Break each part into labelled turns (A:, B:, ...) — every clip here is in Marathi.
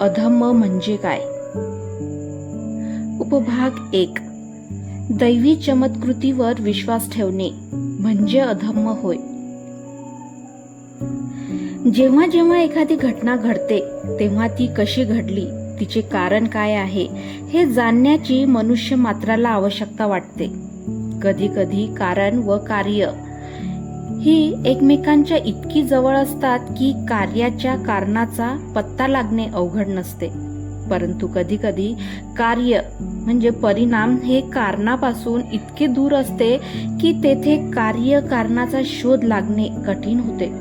A: अधम्म म्हणजे काय? उपभाग एक. दैवी चमत्कृतीवर विश्वास ठेवणे म्हणजे अधम्म होय. जेव्हा जेव्हा एखादी घटना घडते तेव्हा ती कशी घडली तिचे कारण काय आहे हे जाणण्याची मनुष्य मात्राला आवश्यकता वाटते. कधी कधी कारण व कार्य ही एकमेकांच्या इतकी जवळ असतात की कार्याच्या कारणाचा पत्ता लागणे अवघड नसते. परंतु कधी कधी कार्य म्हणजे परिणाम हे कारणापासून इतके दूर असते की तेथे कार्य कारणाचा शोध लागणे कठीण होते.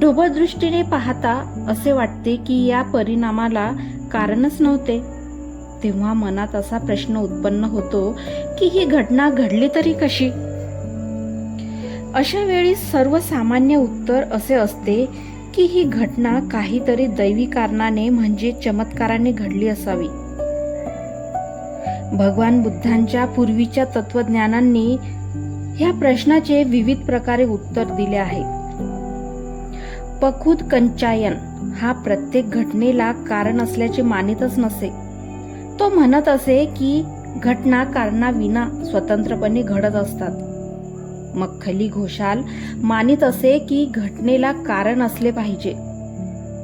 A: ढोबळ दृष्टीने पाहता असे वाटते की या परिणामाला कारणच नव्हते. तेव्हा मनात असा प्रश्न उत्पन्न होतो की ही घटना घडली तरी कशी? अशा वेळी सर्वसामान्य उत्तर असे असते की ही घटना काहीतरी दैवी कारणाने म्हणजे चमत्काराने घडली असावी. भगवान बुद्धांच्या पूर्वीच्या तत्वज्ञानांनी ह्या प्रश्नाचे विविध प्रकारे उत्तर दिले आहे. पखुद कंचायन हा प्रत्येक घटनेला कारण असल्याचे मानितच नसे. तो म्हणत असे की घटना कारणाविना स्वतंत्रपणे घडत असतात. मख्खली घोषाल मानित असे की घटनेला कारण असले पाहिजे.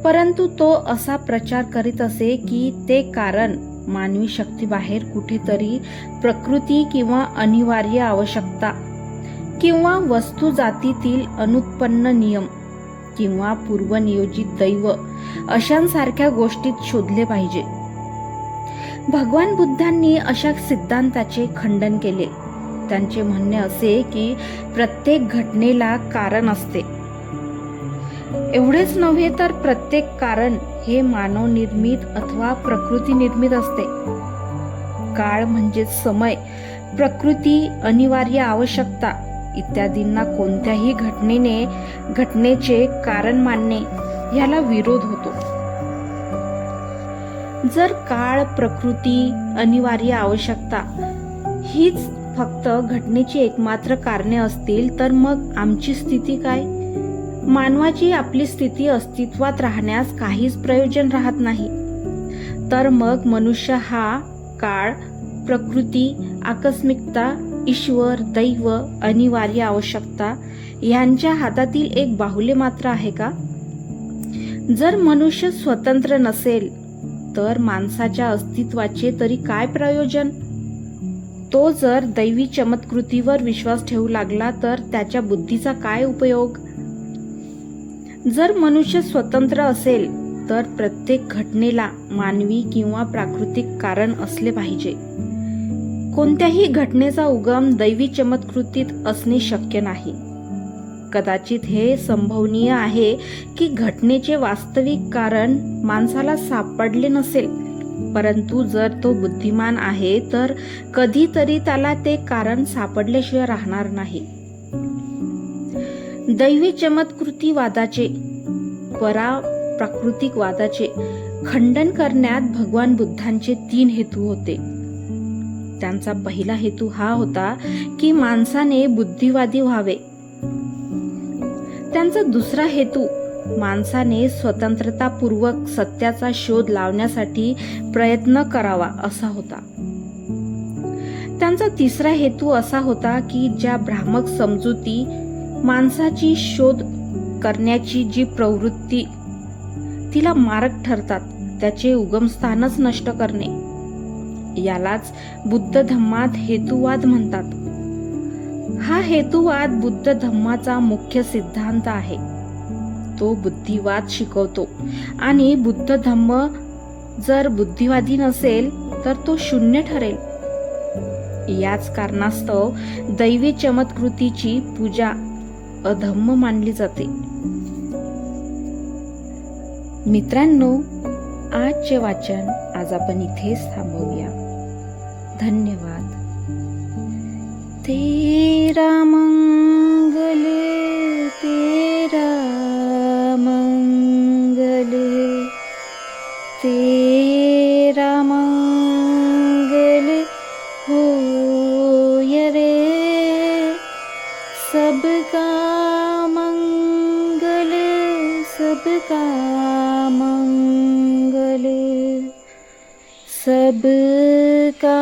A: परंतु तो असा प्रचार करीत असे की ते कारण मानवी शक्तीबाहेर कुठेतरी प्रकृती किंवा अनिवार्य आवश्यकता किंवा वस्तू जातीतील अनुत्पन्न नियम किंवा पूर्वनियोजित दैव अशांसारख्या गोष्टीत शोधले पाहिजे. भगवान बुद्धांनी अशा सिद्धांताचे खंडन केले. त्यांचे म्हणणे असे की प्रत्येक घटनेला कारण असते. एवढेच नव्हे तर प्रत्येक कारण हे मानव निर्मित अथवा प्रकृती निर्मित असते. काळ म्हणजे समय प्रकृती अनिवार्य आवश्यकता इत्यादींना कोणत्याही घटनेने घटनेचे कारण मानणे याला विरोध होतो. जर काळ प्रकृती अनिवार्य आवश्यकता हीच फक्त घटनेची एकमात्र कारणे असतील तर मग आमची स्थिती काय? मानवाची आपली स्थिती अस्तित्वात राहण्यास काहीच प्रयोजन राहत नाही. तर मग मनुष्य हा काळ प्रकृती आकस्मिकता ईश्वर दैव अनिवार्य आवश्यकता यांच्या हातातील एक बाहुले मात्र आहे का? जर मनुष्य स्वतंत्र नसेल तर माणसाच्या अस्तित्वाचे तरी काय प्रयोजन? तो जर दैवी चमत्कृतीवर विश्वास ठेवू लागला तर त्याच्या बुद्धीचा काय उपयोग? जर मनुष्य स्वतंत्र असेल तर प्रत्येक घटनेला मानवी किंवा प्राकृतिक कारण असले पाहिजे. कोणत्याही घटनेचा उगम दैवी चमत्कृतीत असणे शक्य नाही. कदाचित हे संभवनीय आहे की घटनेचे वास्तविक कारण माणसाला सापडले नसेल परंतु जर तो बुद्धिमान आहे तर कधीतरी त्याला ते कारण सापडल्याशिवाय राहणार नाही. दैवी चमत्कृती वादाचे परा प्राकृतिक वादाचे खंडन करण्यात भगवान बुद्धांचे तीन हेतू होते. त्यांचा पहिला हेतू हा होता की माणसाने बुद्धिवादी व्हावे. त्यांचा दुसरा हेतू माणसाने स्वतंत्रतापूर्वक सत्याचा शोध लावण्यासाठी प्रयत्न करावा असा होता. त्यांचा तिसरा हेतू असा होता की ज्या भ्रामक समजुती माणसाची शोध करण्याची जी प्रवृत्ती तिला मारक ठरतात त्याचे उगमस्थानच नष्ट करणे. यालाच बुद्ध धम्मात हेतुवाद म्हणतात. हा हेतुवाद बुद्ध धम्माचा मुख्य सिद्धांत आहे. तो बुद्धिवाद शिकवतो. आणि बुद्ध धम्म जर बुद्धिवादी नसेल तर तो शून्य ठरेल. याच कारणास्तव दैवी चमत्कृतीची पूजा अधम्म मानली जाते. मित्रांनो आजचे वाचन आज आपण इथेच थांबवूया. धन्यवाद. तेरा मंगल सबका मङ्गल सब का